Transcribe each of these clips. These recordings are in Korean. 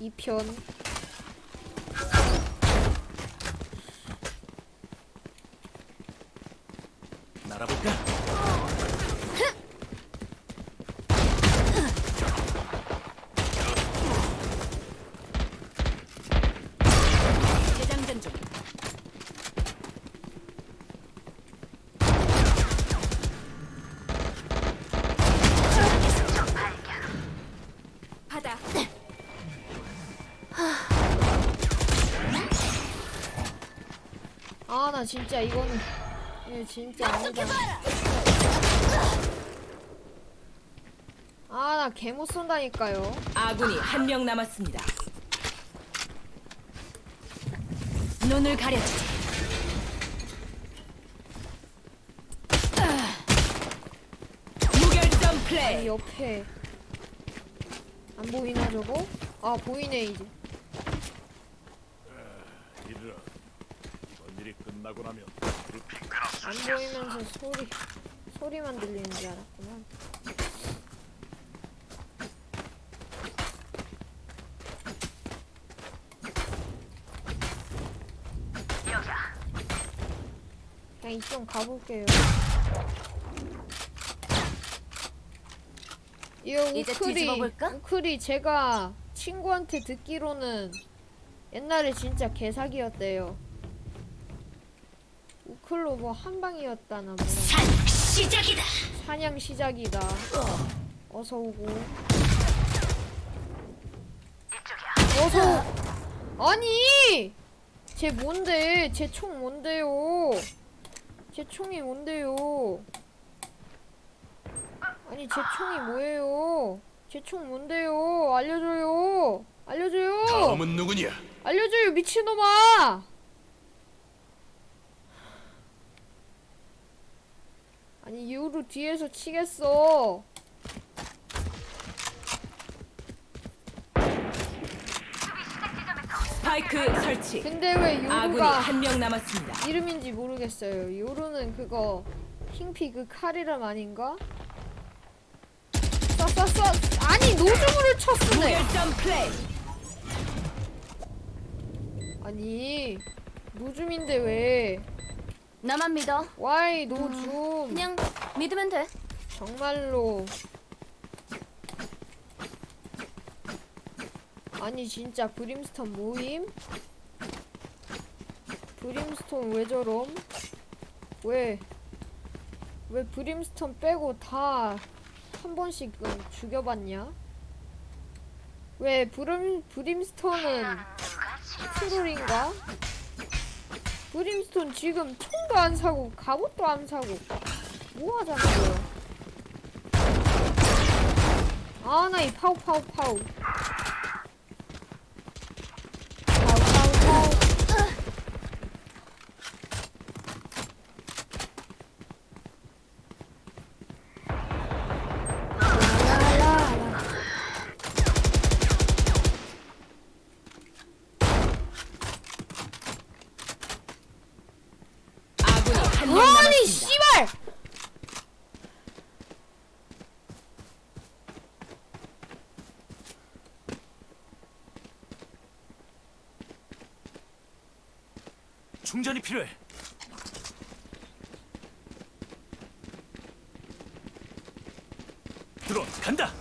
2편 날아볼까? 재장전 중. 바다. 아나 진짜 이거는 이거 진짜 아니다 아나 개못 쏜다니까요 아군이 한 명 남았습니다. 눈을 가려주지. 아. 무결점 이 플레이. 옆에 안 보이나 저거? 아 보이네 이제 이르라. 이번 일이 끝 나고 나면. 안 보이면서 소리 소리만 들리는 줄 알았구만 그냥 이쪽 가볼게요. 이 이제 우클이 뒤집어볼까? 우클이 제가 친구한테 듣기로는 옛날에 진짜 개사기였대요 우클로 뭐 한방이었다나 뭐라 산 시작이다. 사냥 시작이다. 어서 오고. 어서. 아니. 쟤 뭔데? 쟤총 뭔데요? 쟤 총이 뭔데요? 아니 제 총이 뭐예요? 제 총 뭔데요? 알려줘요. 알려줘요. 다음은 누구냐? 알려줘요 미친놈아. 아니 유루 뒤에서 치겠어. 스파이크 설치. 근데 왜 아군이 요루가 한 명 남았습니다. 이름인지 모르겠어요. 요루는 그거 핑피 그 카리람 아닌가? 쏴쏴쏴 아니 노중으로 쳤으네. 플레이. 아니 노줌인데 왜? 나만 믿어. 와이 노줌. 그냥 믿으면 돼. 정말로. 아니 진짜 브림스톤 모임? 브림스톤 왜 저럼? 왜? 왜 브림스톤 빼고 다 한 번씩은 죽여봤냐? 왜 브림, 브림스톤은 트롤인가? 브림스톤 지금 총도 안 사고 갑옷도 안 사고 뭐 하자는 거야? 아, 나 이 파우 파우. 파우 파우 파우. 라라라라. 아군이 한 명 아니 남았습니다. 씨발! 충전이 필요해. 드론 간다.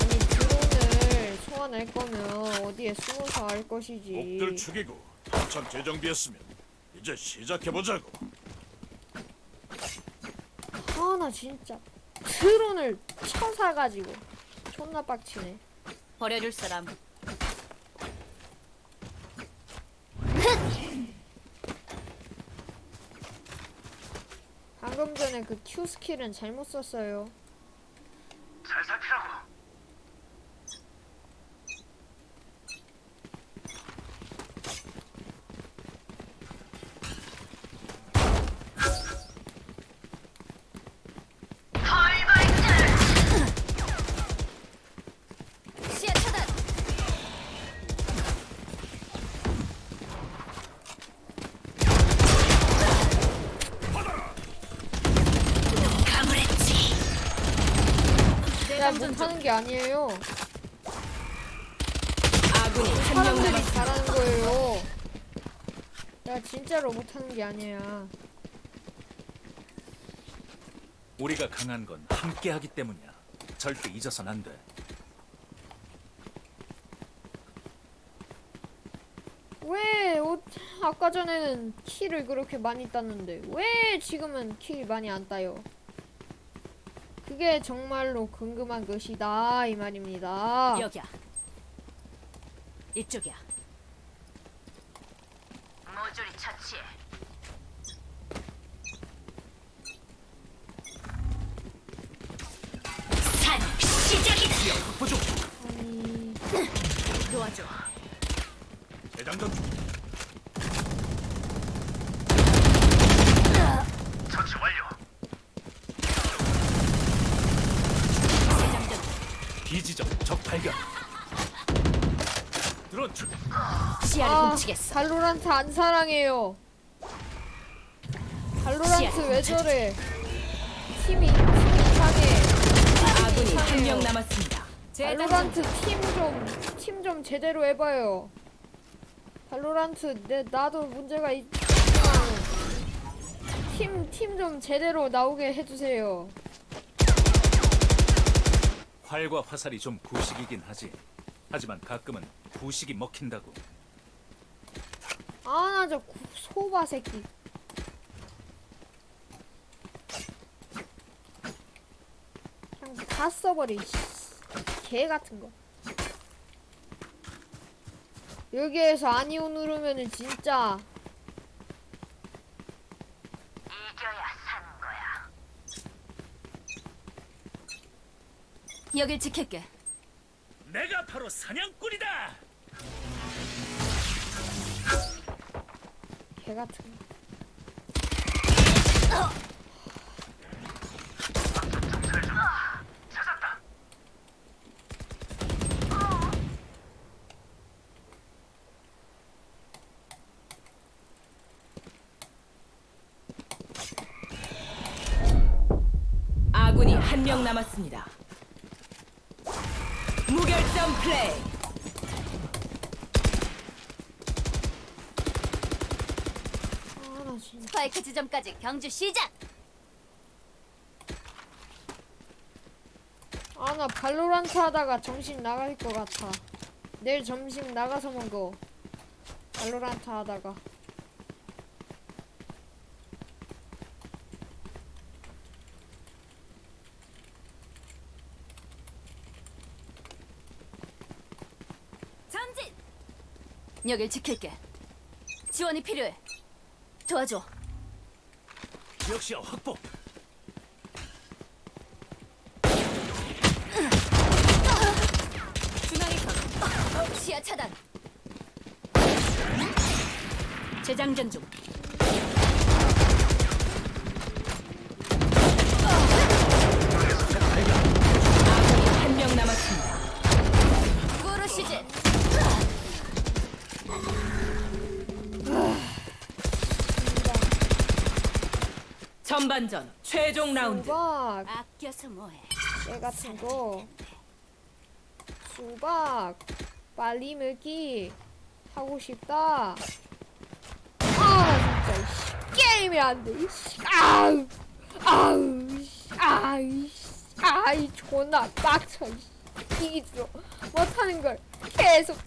아니 드론을 소환할 거면 어디에 숨어서 할 것이지. 죽이고 한참 재정비했으면 이제 시작해 보자고. 아 나 진짜 드론을 쳐사가지고 존나 빡치네. 버려줄 사람. 방금 전에 그 Q 스킬은 잘못 썼어요. 못하는 게 아니에요. 아군이 한명 사람들이 남았습니다. 잘하는 거예요. 내가 진짜로 못하는 게 아니야. 우리가 강한 건 함께하기 때문이야. 절대 잊어선 안 돼. 왜 어, 아까 전에는 키를 그렇게 많이 땄는데 왜 지금은 키 많이 안 따요? 그게 정말로 궁금한 것이다 이 말입니다. 여기야. 이쪽이야. 모조리 처치해. 산 시작이다. 중. 아니 도와줘. 대장전 중. 처치 완료. 재장전. 비지점 적 발견. 드론 출격. 시야를 아 훔치겠어. 발로란트 안 사랑해요. 발로란트. 왜 저래? 팀이 팀 이상해. 아군이 한 명 남았습니다. 발로란트 팀좀팀 좀 제대로 해봐요. 발로란트 내 나도 문제가 있지만 팀 팀 좀 제대로 나오게 해주세요. 활과 화살이 좀 구식이긴 하지. 하지만 가끔은 구식이 먹힌다고. 아 나 저 소바 새끼. 그냥 다 써버리. 씨. 개 같은 거. 여기에서 아니오 누르면은 진짜 여길 지킬게. 내가 바로 사냥꾼이다. 개 같은 거. 아군이 한 명 남았습니다. 무결점 플레이. 스파이크 지점까지 경주 시작. 아 나 발로란트 하다가 정신 나갈 것 같아. 내일 점심 나가서 먹어. 발로란트 하다가. 전진. 여길 지킬게. 지원이 필요해. 도와줘. 역시야 확보. 중앙에서 시야 차단. 재장전 중. 전반전 최종 라운드. 수박, 아껴서 뭐해? 개 같은 거. 수박, 빨리 먹기 하고 싶다. 아, 나 진짜 이 씨, 게임이 안 돼. 이 씨. 아우, 아우, 이 씨, 아이, 씨, 아이 존나 빡쳐. 이 씨. 이기지도 못하는 걸 계속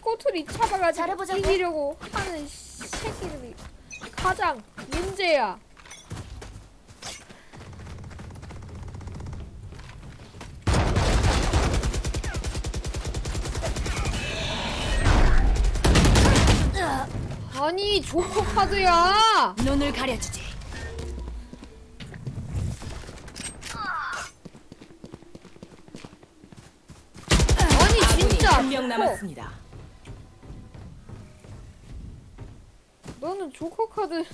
꼬투리 잡아가지고 잘해보자고. 이기려고 하는 새끼들이 가장 문제야. 아니 조커 카드야. 눈을 가려주지. 아니 진짜 한명 조커. 남았습니다. 너는 조커 카드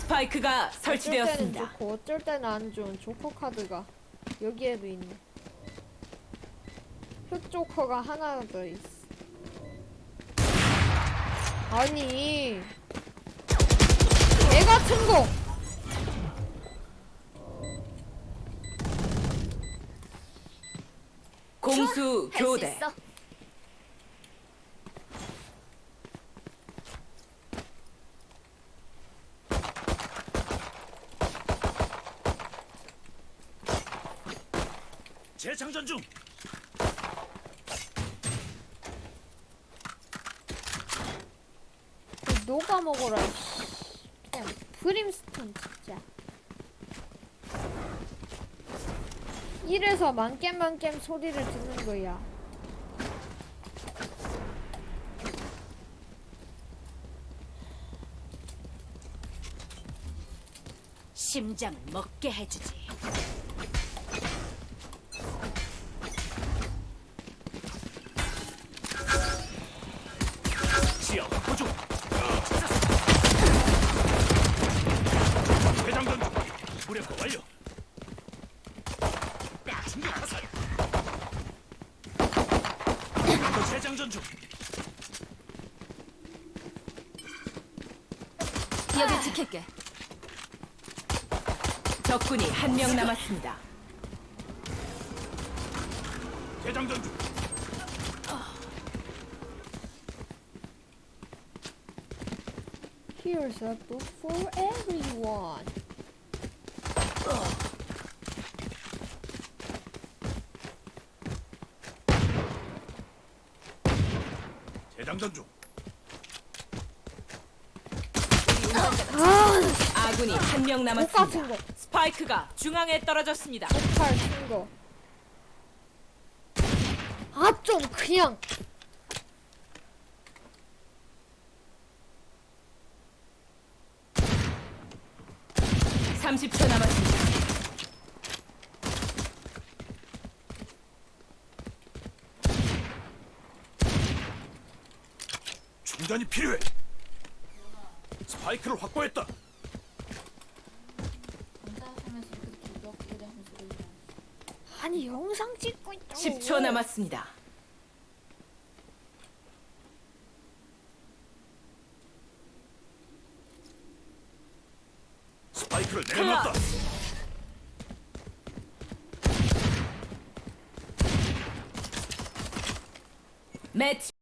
스파이크가 어쩔 때는 설치되었습니다. 좋고 어쩔 때는 안 좋은 조커 카드가 여기에도 있네. 흑 조커가 하나 더 있어. 아니. 내가 천공 공수 교대. 재창전 중. 녹아 먹어라. 씨. 그냥 브림스톤 진짜. 이래서 만겜만겜 소리를 듣는 거야. 심장을 먹게 해주지. 재장전 중. 여길 지킬게. 적군이 한 명 남았습니다. 재장전 중. Here's a book for everyone. 재장전 중. 아, 아군이 한명똑 남았습니다. 스파이크가 중앙에 떨어졌습니다. 폭발 친 거. 아, 좀 그냥. 30초 남았습니다. 충전이 필요해. 스파이크를 확보했다. 아니, 영상 찍고 있다고. 10초 남았습니다. 스파이크를 내려놨다. 매치